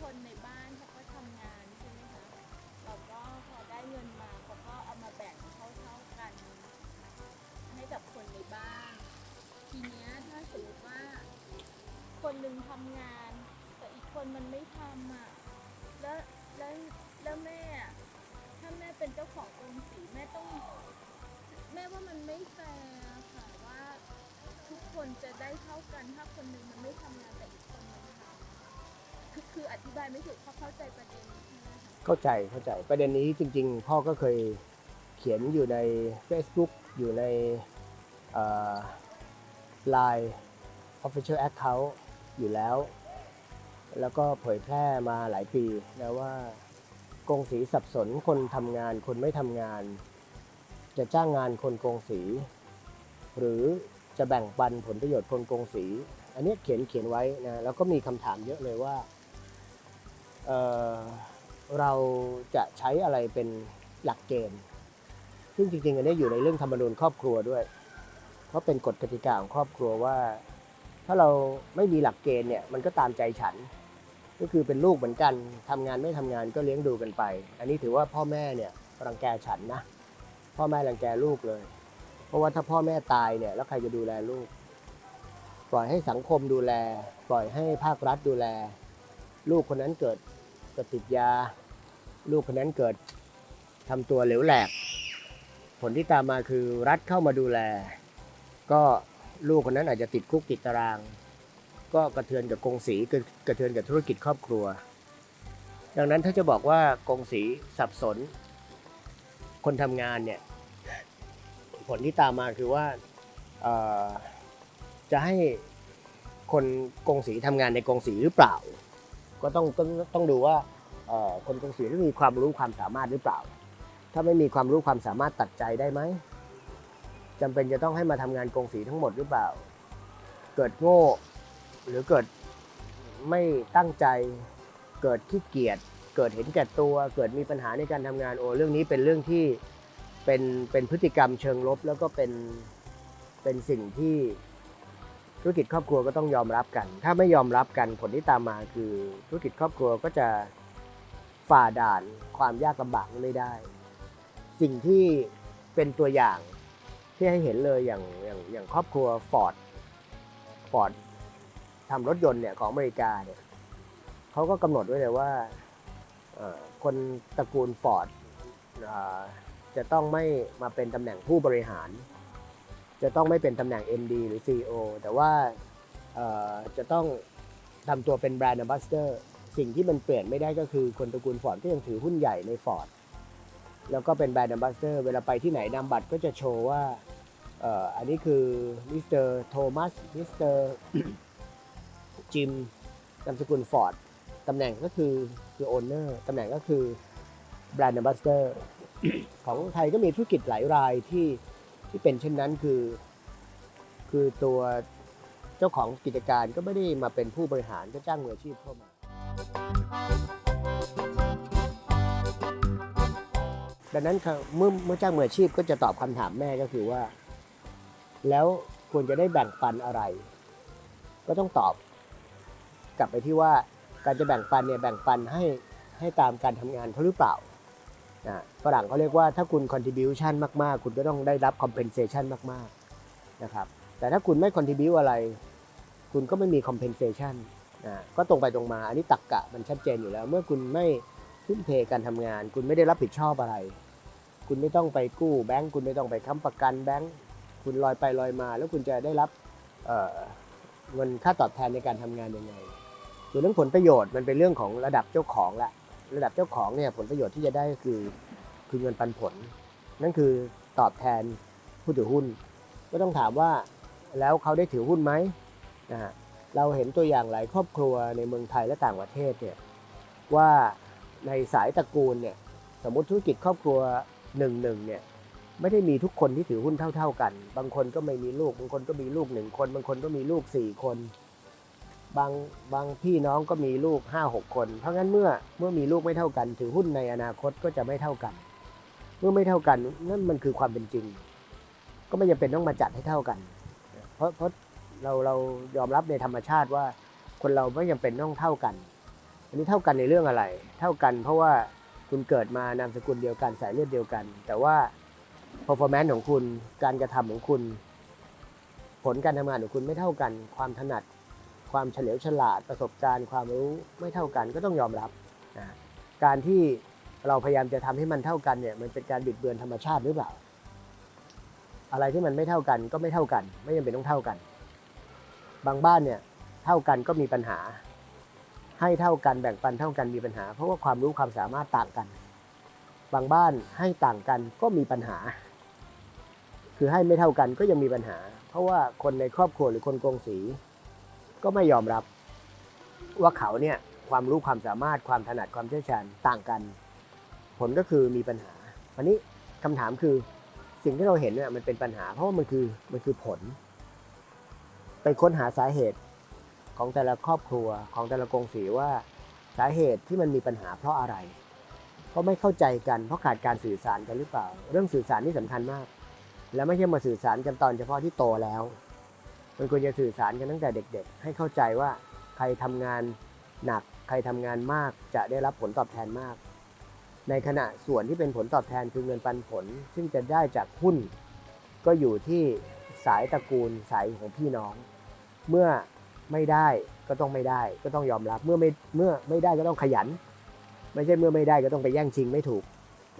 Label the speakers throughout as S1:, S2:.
S1: คนในบ้านเขาก็ทำงานใช่ไหมคะ เราก็พอได้เงินมาเขาก็เอามาแบ่งเท่าๆกัน ให้กับคนในบ้าน ทีเนี้ยถ้าสมมติว่า คนหนึ่งทำงาน แต่อีกคนมันไม่ทำอะ แล้วแล้วแล้วแม่อะถ้าแม่เป็นเจ้าของโรงสีแม่ต้องแม่ว่ามันไม่แฟร์ค่ะว่าทุกคนจะได้เท่ากันถ้าคนหนึ่งมันไม่ทำงานแต่อีก คือคืออธิบายไม่ถูกเขาเข้าใจประเด็น
S2: เข้าใจเข้าใจประเด็นนี้จริง ๆ พ่อก็เคยเขียนอยู่ใน Facebook อยู่ในเอ่อ Line Official Account อยู่แล้ว แล้วก็เผยแพร่มาหลายปีแล้วว่ากงสีสับสนคนทำงานคนไม่ทำงาน จะจ้างงานคนกงสี หรือจะแบ่งปันผลประโยชน์คนกงสี อันนี้เขียนเขียนไว้นะแล้วก็มีคำถามเยอะเลยว่า เเราจะใช้อะไรเป็นหลักเกณฑ์ ซึ่งจริงๆ อันนี้อยู่ในเรื่องธรรมนูญครอบครัวด้วย เพราะเป็นกฎกติกาของครอบครัวว่า ถ้าเราไม่มีหลักเกณฑ์เนี่ยมันก็ตามใจฉัน ก็คือเป็นลูกเหมือนกันทำงานไม่ทำงานก็เลี้ยงดูกันไป อันนี้ถือว่าพ่อแม่เนี่ยรังแกฉันนะพ่อแม่รังแกลูกเลย เพราะว่าถ้าพ่อแม่ตายเนี่ยแล้วใครจะดูแลลูก ปล่อยให้สังคมดูแล ปล่อยให้ภาครัฐดูแล ลูกคนนั้นเกิดกติดยา ลูกคนนั้นเกิดทำตัวเหลวแหลก ผลที่ตามมาคือรัฐเข้ามาดูแล ก็ลูกคนนั้นอาจจะติดคุกติดตาราง ก็กระเทือนกับกงสีกระกระเทือนกับธุรกิจครอบครัว ดังนั้นถ้าจะบอกว่ากงสีสับสน คนทำงานเนี่ยผลที่ตามมาคือว่าจะให้คนกงสีทำงานในกงสีหรือเปล่า ก็ต้องต้องต้องดูว่าคนกงสีที่มีความรู้ความสามารถหรือเปล่า ถ้าไม่มีความรู้ความสามารถตัดใจได้ไหมจำเป็นจะต้องให้มาทำงานกงสีทั้งหมดหรือเปล่า เกิดโง่ หรือเกิดไม่ตั้งใจ เกิดขี้เกียจเกิดเห็นแก่ตัว เกิดมีปัญหาในการทำงานโอ้เรื่องนี้เป็นเรื่องที่เป็นเป็นพฤติกรรมเชิงลบ แล้วก็เป็นเป็นสิ่งที่ ธุรกิจครอบครัวก็ต้องยอมรับกัน ถ้าไม่ยอมรับกันผลที่ตามมาคือธุรกิจครอบครัวก็จะฝ่าด่านความยากลำบากไม่ได้ สิ่งที่เป็นตัวอย่างที่ให้เห็นเลยอย่างอย่างอย่างครอบครัวฟอร์ดฟอร์ดทำรถยนต์เนี่ยของอเมริกาเนี่ยเขาก็กำหนดไว้เลยว่าคนตระกูลฟอร์ดจะต้องไม่มาเป็นตำแหน่งผู้บริหาร จะต้องไม่เป็นตำแหน่ง MD หรือ CEO แต่ว่าจะต้องทำตัวเป็นแบรนด์ a m b a s s a d o r สิ่งที่มันเปลี่ยนไม่ได้ก็คือคนตระกูลฟอร์ดก็ยังถือหุ้นใหญ่ในฟอร์ดแล้วก็เป็นแบรนด์ a m b a s s a d o r เวลาไปที่ไหนนำบัตรก็จะโชว์ว่าอันนี้คือมิสเตอร์โทมัสมิสเตอร์จิมนามสกุลฟอร์ดตำแหน่งก็คือคือโอนเนอร์ตำแหน่งก็คือแบรนด์ a m b a s s a d o r ของไทยก็มีธุรกิจหลายรายที่ ที่เป็นเช่นนั้นคือ คือตัวเจ้าของกิจการก็ไม่ได้มาเป็นผู้บริหารก็จ้างมืออาชีพเข้ามา ดังนั้นเมื่อเมื่อจ้างมืออาชีพก็จะตอบคำถามแม่ก็คือว่า แล้วควรจะได้แบ่งปันอะไร ก็ต้องตอบ กลับไปที่ว่าการจะแบ่งปันเนี่ยแบ่งปันให้ให้ตามการทำงานเขาหรือเปล่า ฝรั่งเขาเรียกว่าถ้าคุณ contribution มาก ๆ คุณก็ต้องได้รับ compensation มาก ๆ นะครับ แต่ถ้าคุณไม่ contribute อะไร คุณก็ไม่มี compensation นะก็ตรงไปตรงมา อันนี้ตักกะมันชัดเจนอยู่แล้ว เมื่อคุณไม่ทุ่มเทการทำงาน คุณไม่ได้รับผิดชอบอะไร คุณไม่ต้องไปกู้แบงก์ คุณไม่ต้องไปค้ำประกันแบงก์ คุณลอยไปลอยมา แล้วคุณจะได้รับเเงินค่าตอบแทนในการทำงานยังไงส่วนเรื่องผลประโยชน์มันเป็นเรื่องของระดับเจ้าของละ ระดับเจ้าของเนี่ยผลประโยชน์ที่จะได้ก็คือ คือเงินปันผล นั่นคือตอบแทนผู้ถือหุ้น ก็ต้องถามว่าแล้วเขาได้ถือหุ้นไหมนะฮะเราเห็นตัวอย่างหลายครอบครัวในเมืองไทยและต่างประเทศเนี่ยว่าในสายตระกูลเนี่ยสมมติธุรกิจครอบครัวหนึ่งหนึ่งเนี่ยไม่ได้มีทุกคนที่ถือหุ้นเท่า ๆกัน บางคนก็ไม่มีลูก บางคนก็มีลูกหนึ่งคน บางคนก็มีลูกสี่คน บางบางพี่น้องก็มีลูกห้าหกคน เพราะงั้นเมื่อเมื่อมีลูกไม่เท่ากัน ถือหุ้นในอนาคตก็จะไม่เท่ากัน เมื่อไม่เท่ากันนั่นมันคือความเป็นจริง ก็ไม่จำเป็นต้องมาจัดให้เท่ากัน เพราะเพราะเราเรายอมรับในธรรมชาติว่า คนเราไม่จำเป็นต้องเท่ากัน อันนี้เท่ากันในเรื่องอะไร เท่ากันเพราะว่าคุณเกิดมานามสกุลเดียวกันสายเลือดเดียวกัน แต่ว่า performance ของคุณการกระทำของคุณ ผลการทำงานของคุณไม่เท่ากัน ความถนัด ความเฉลียวฉลาดประสบการณ์ ความรู้ไม่เท่ากันก็ต้องยอมรับนะการที่เราพยายามจะทำให้มันเท่ากันเนี่ยมันเป็นการบิดเบือนธรรมชาติหรือเปล่า อะไรที่มันไม่เท่ากันก็ไม่เท่ากัน ไม่จำเป็นต้องเท่ากัน บางบ้านเนี่ยเท่ากันก็มีปัญหา ให้เท่ากันแบ่งปันเท่ากันมีปัญหา เพราะว่าความรู้ความสามารถต่างกัน บางบ้านให้ต่างกันก็มีปัญหา คือให้ไม่เท่ากันก็ยังมีปัญหา เพราะว่าคนในครอบครัวหรือคนกงสี ก็ไม่ยอมรับ ว่าเขาเนี่ยความรู้ความสามารถความถนัดความเชี่ยวชาญต่างกัน ผลก็คือมีปัญหาวันนี้คำถามคือสิ่งที่เราเห็นเนี่ยมันเป็นปัญหา เพราะว่ามันคือมันคือผล ไปค้นหาสาเหตุของแต่ละครอบครัวของแต่ละกงสีว่าสาเหตุที่มันมีปัญหาเพราะอะไร เพราะไม่เข้าใจกันเพราะขาดการสื่อสารกันหรือเปล่า เรื่องสื่อสารนี่สำคัญมาก และไม่ใช่มาสื่อสารกันตอนเฉพาะที่โตแล้ว มันควรจะสื่อสารกันตั้งแต่เด็กๆ ให้เข้าใจว่าใครทำงานหนัก ใครทำงานมากจะได้รับผลตอบแทนมาก ในขณะส่วนที่เป็นผลตอบแทนคือเงินปันผล ซึ่งจะได้จากหุ้น ก็อยู่ที่สายตระกูลสายของพี่น้อง เมื่อไม่ได้ก็ต้องไม่ได้ ก็ต้องยอมรับเมื่อไม่เมื่อไม่ได้ก็ต้องขยัน ไม่ใช่เมื่อไม่ได้ก็ต้องไปแย่งชิงไม่ถูก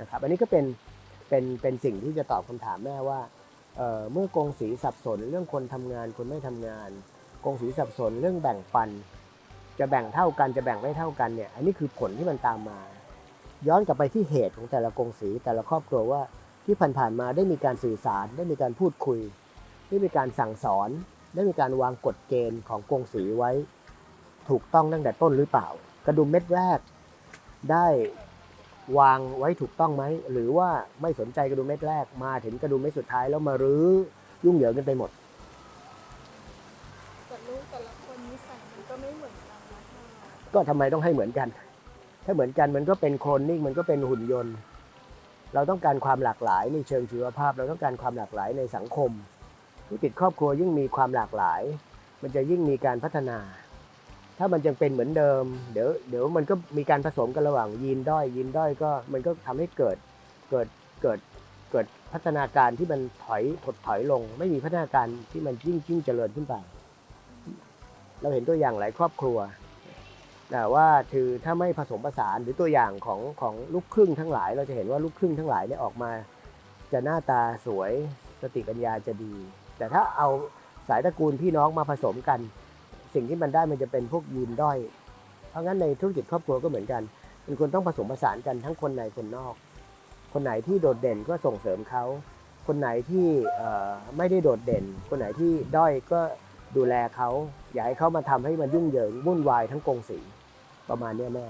S2: นะครับ อันนี้ก็เป็นเป็นเป็นสิ่งที่จะตอบคำถามแม่ว่า เมื่อกงสีสับสนเรื่องคนทำงานคนไม่ทำงาน กงสีสับสนเรื่องแบ่งปัน จะแบ่งเท่ากันจะแบ่งไม่เท่ากันเนี่ยอันนี้คือผลที่มันตามมา ย้อนกลับไปที่เหตุของแต่ละกงสีแต่ละครอบครัวว่าที่ผ่านๆมาได้มีการสื่อสารได้มีการพูดคุย ได้มีการสั่งสอน ได้มีการวางกฎเกณฑ์ของกงสีไว้ ถูกต้องตั้งแต่ต้นหรือเปล่า กระดุมเม็ดแรกได้ วางไว้ถูกต้องไหม หรือว่าไม่สนใจกระดุมเม็ดแรกมาถึงกระดุมเม็ดสุดท้ายแล้วมารื้อยุ่งเหยิงกันไปหมด
S1: แต่ลูกแต่ละคนนิสัยมันก็ไม่เหมือนกันนะคะ
S2: ก็ทำไมต้องให้เหมือนกัน ถ้าเหมือนกันมันก็เป็นโคลนนิ่งมันก็เป็นหุ่นยนต์ เราต้องการความหลากหลายในเชิงชีวภาพ เราต้องการความหลากหลายในสังคมธุรกิจครอบครัวยิ่งมีความหลากหลาย มันจะยิ่งมีการพัฒนา ถ้ามันยังเป็นเหมือนเดิม เดี๋ยวเดี๋ยวมันก็มีการผสมกันระหว่างยีนด้อยยีนด้อยก็มันก็ทำให้เกิดเกิดเกิดเกิดพัฒนาการที่มันถอยถดถอยลง ไม่มีพัฒนาการที่มันยิ่งยิ่งเจริญขึ้นไป เราเห็นตัวอย่างหลายครอบครัวแต่ว่าคือถ้าไม่ผสมผสานหรือตัวอย่างของของลูกครึ่งทั้งหลาย เราจะเห็นว่าลูกครึ่งทั้งหลายเนี่ยออกมา จะหน้าตาสวยสติปัญญาจะดี แต่ถ้าเอาสายตระกูลพี่น้องมาผสมกัน สิ่งที่มันได้มันจะเป็นพวกยีนด้อย เพราะงั้นในธุรกิจครอบครัวก็เหมือนกันมันควรต้องผสมผสานกันทั้งคนในคนนอก คนไหนที่โดดเด่นก็ส่งเสริมเขา คนไหนที่ไม่ได้โดดเด่น คนไหนที่ด้อยก็ดูแลเขา อย่าให้เขามาทำให้มันยุ่งเหยิงวุ่นวายทั้งกงสีประมาณนี้แม่